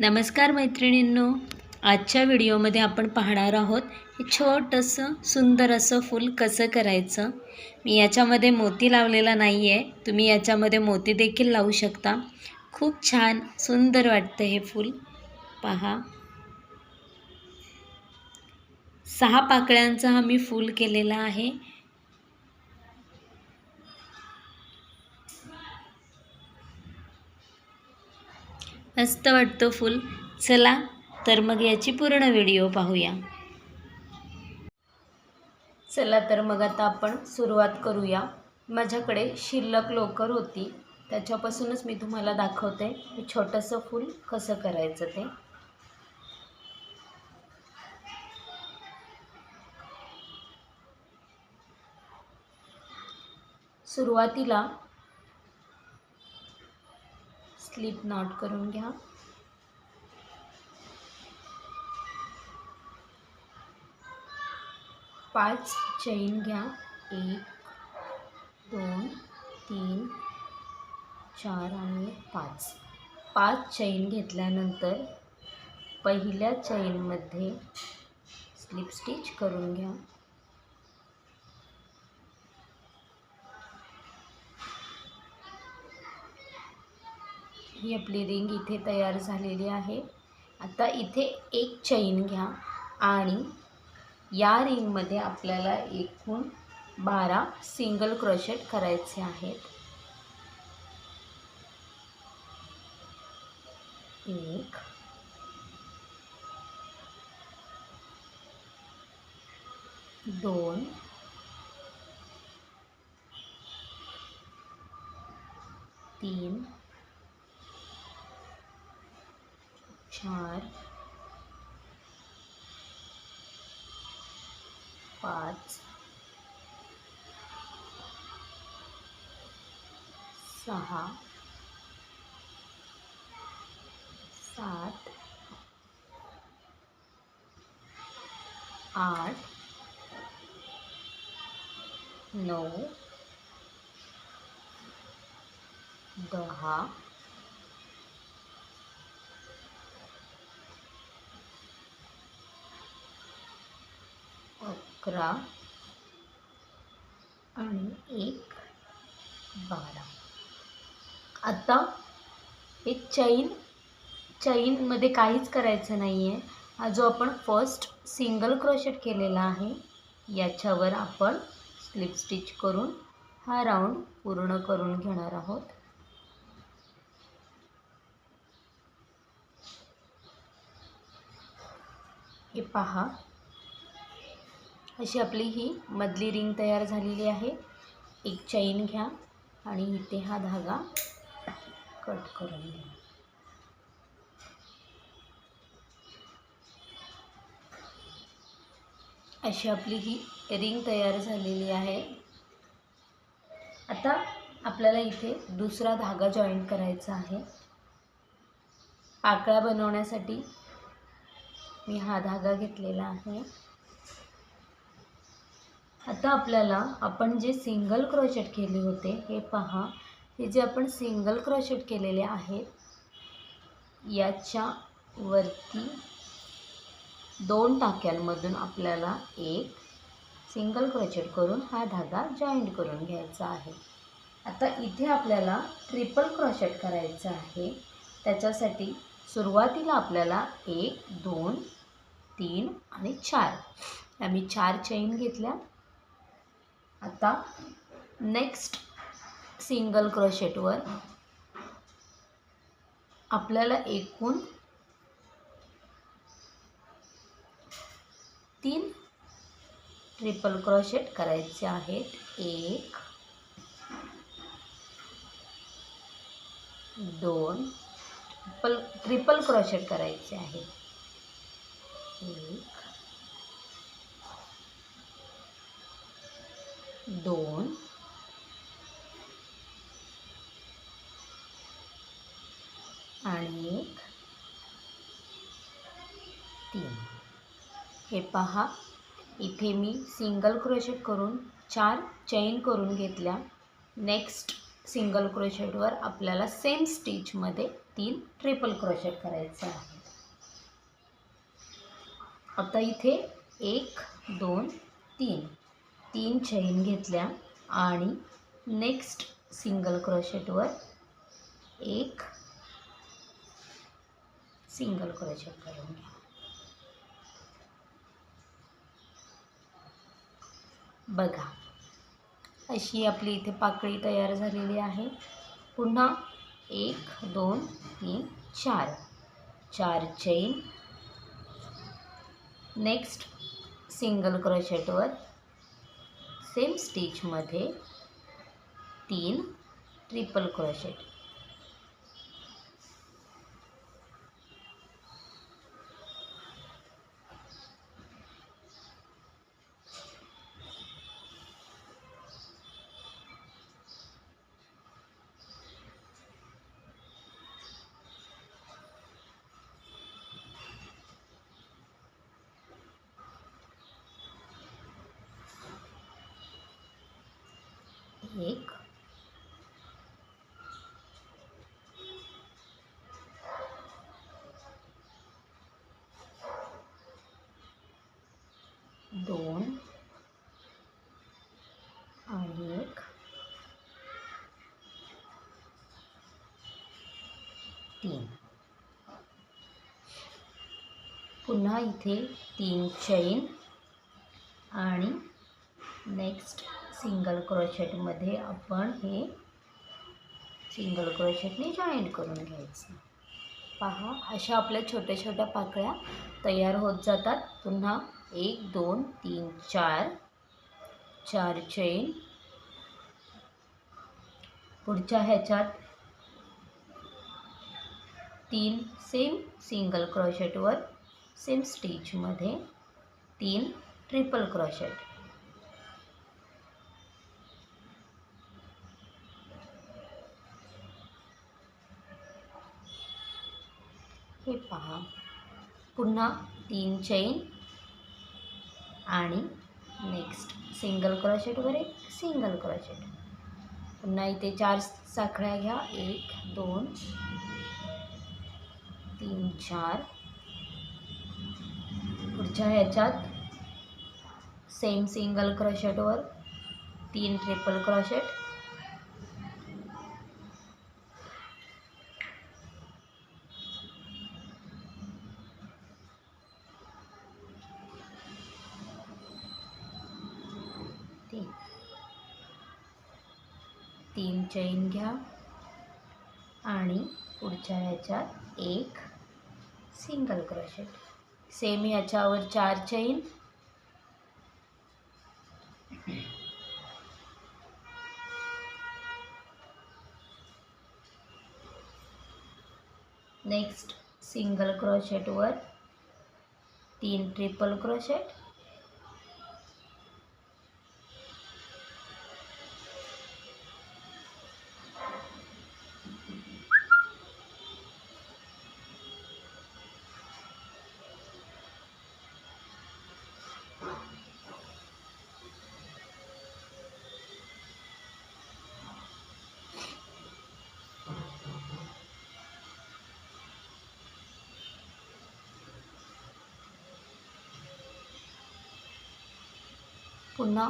नमस्कार मैत्रिणींनो. आजच्या व्हिडिओमध्ये आपण पाहणार आहोत हे छोटंसं सुंदर असं फूल कसं करायचं? मी याच्यामध्ये मोती लावलेला नाही आहे तुम्ही याच्यामध्ये मोती देखील लावू शकता. खूप छान सुंदर वाटतं हे फूल. पहा. सहा पाकळ्यांचा हा मी फूल केलेला आहे. मस्त वाटतं फूल. चला तर मग याची पूर्ण व्हिडिओ पाहूया. चला तर मग आता आपण सुरुवात करूया. माझ्याकडे शिल्लक लोकर होती. त्याच्यापासूनच मी तुम्हाला दाखवते. हे छोटंसं फूल कसं करायचं ते. सुरुवातीला स्लिप नॉट करून घ्या. पाच चैन घ्या. एक दोन तीन चार आणि पाच. पाच चैन घेतल्यानंतर पहिल्या चैनमध्ये स्लिप स्टिच करून घ्या. ही आपली रिंग इथे तयार झालेली आहे. आता इथे एक चैन घ्या आणि या रिंगमध्ये आपल्याला एकूण बारा सिंगल क्रोशेट करायचे आहेत. एक. दोन. तीन. चार पाच सहा सात आठ नौ दहा अकरा आणि एक बारा. आता हे चैन चैनमध्ये काहीच करायचं नाही आहे हा जो आपण फर्स्ट सिंगल क्रोशेट केलेला आहे याच्यावर आपण स्लिप स्टिच करून हा राऊंड पूर्ण करून घेणार आहोत. हे पहा. अशी आपली ही मधली रिंग तयार झालेली आहे. एक चैन घ्या आणि इथे हा धागा कट करून घ्या. अशी आपली ही रिंग तयार झालेली आहे. आता आपल्याला इथे दुसरा धागा जॉईन करायचा आहे. पाकळ्या बनवण्यासाठी मी हा धागा घेतलेला आहे. आता आपल्याला आपण जे सिंगल क्रोशेट केले होते हे पहा. हे जे आपण सिंगल क्रोशेट केलेले आहेत याच्या वरती दोन टाक्यांमधून आपल्याला एक सिंगल क्रोशेट करून हा धागा जॉईंट करून घ्यायचा आहे. आता इथे आपल्याला ट्रिपल क्रोशेट करायचं आहे. त्याच्यासाठी सुरुवातीला आपल्याला एक दोन तीन आणि चार. आम्ही चार चैन घेतल्या. आता नेक्स्ट सिंगल क्रोशेटवर आपल्याला एकूण तीन ट्रिपल क्रोशेट करायचे आहेत. एक दोन ट्रिपल ट्रिपल क्रोशेट करायचे आहे एक दोन. आणि एक. तीन. हे पहा इथे मी सिंगल क्रोशेट करून चार चैन करून घेतल्या. नेक्स्ट सिंगल क्रोशेटवर आपल्याला सेम स्टिचमध्ये तीन ट्रिपल क्रोशेट करायचं आहे. आता इथे एक दोन तीन. तीन चैन घेतल्या आणि नेक्स्ट सिंगल क्रोशेटवर एक सिंगल क्रोशेट करून घ्या. बघा अशी आपली इथे पाकळी तयार झालेली आहे. पुन्हा एक दोन तीन चार. चार चैन नेक्स्ट सिंगल क्रोशेटवर सेम स्टिचमध्ये तीन ट्रिपल क्रोशेट. एक। दोन। एक। तीन। पुन्हा इथे तीन चैन आणि नेक्स्ट सिंगल क्रोशेटमध्ये आपण हे सिंगल क्रोशेटने जॉईंट करून घ्यायचं. पहा अशा आपल्या छोट्या छोट्या पाकळ्या तयार होत जातात. पुन्हा एक दोन तीन चार चार चैन पुढच्या ह्याच्यात तीन सेम सिंगल क्रॉशेटवर सेम स्टिचमध्ये तीन ट्रिपल क्रॉशेट हे पहा. पुन्हा तीन चैन आणि नेक्स्ट सिंगल क्रॉशेटवर एक सिंगल क्रॉशेट पुन्हा इथे चार साखळ्या घ्या. एक दोन तीन चार. पुढच्या ह्याच्यात सेम सिंगल क्रॉशेटवर तीन ट्रिपल क्रॉशेट तीन चैन घ्या. आणि पुढच्या ह्याच्यात एक सिंगल क्रोशेट सेम याच्यावर चार चैन नेक्स्ट सिंगल क्रोशेटवर तीन ट्रिपल क्रोशेट पुन्हा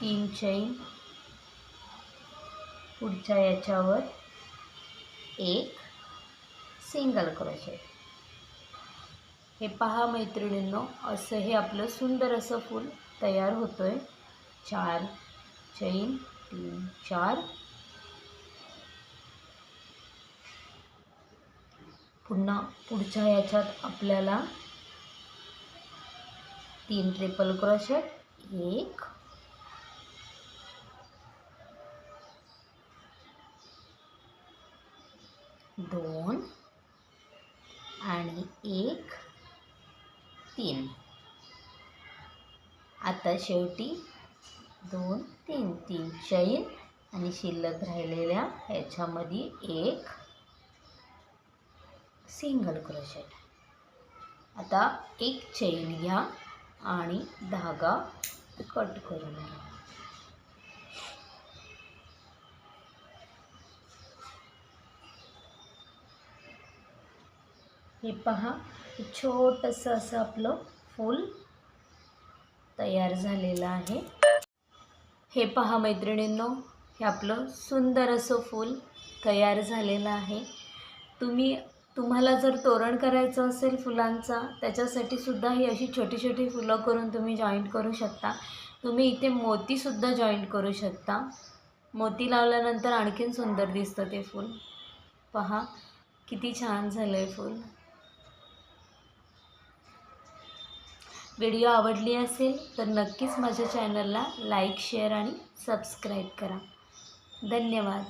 तीन चैन पुढच्या याच्यावर एक सिंगल क्रोशेट हे पहा मैत्रिणींनो असं हे आपलं सुंदर असं फूल तयार होतं आहे चार चैन तीन चार. पुन्हा पुढच्या याच्यात आपल्याला तीन ट्रिपल क्रोशेट एक. दोन. आणि एक तीन. आता शेवटी दोन तीन तीन चैन आणि शिल्लक राहिलेल्या ह्याच्यामध्ये एक सिंगल क्रोशेट आता एक चैन घ्या. आणि धागा कट करून घ्या. हे पहा छोटस असं आपलं फूल तयार झालेलं आहे. हे पहा मैत्रिणींनो हे आपलं सुंदर असं फूल तयार झालेलं आहे. तुम्ही तुम्हाला जर तोरण करायचं असेल फुलांचा त्याच्यासाठी सुद्धा ही अशी छोटी छोटी फुलं करून तुम्ही जॉईंट करू शकता. तुम्ही इथे मोतीसुद्धा जॉईंट करू शकता. मोती लावल्यानंतर आणखीन सुंदर दिसतं ते फूल. पहा किती छान झालं आहे फूल. व्हिडिओ आवडली असेल तर नक्कीच माझ्या चॅनलला लाईक शेअर आणि सबस्क्राईब करा. धन्यवाद.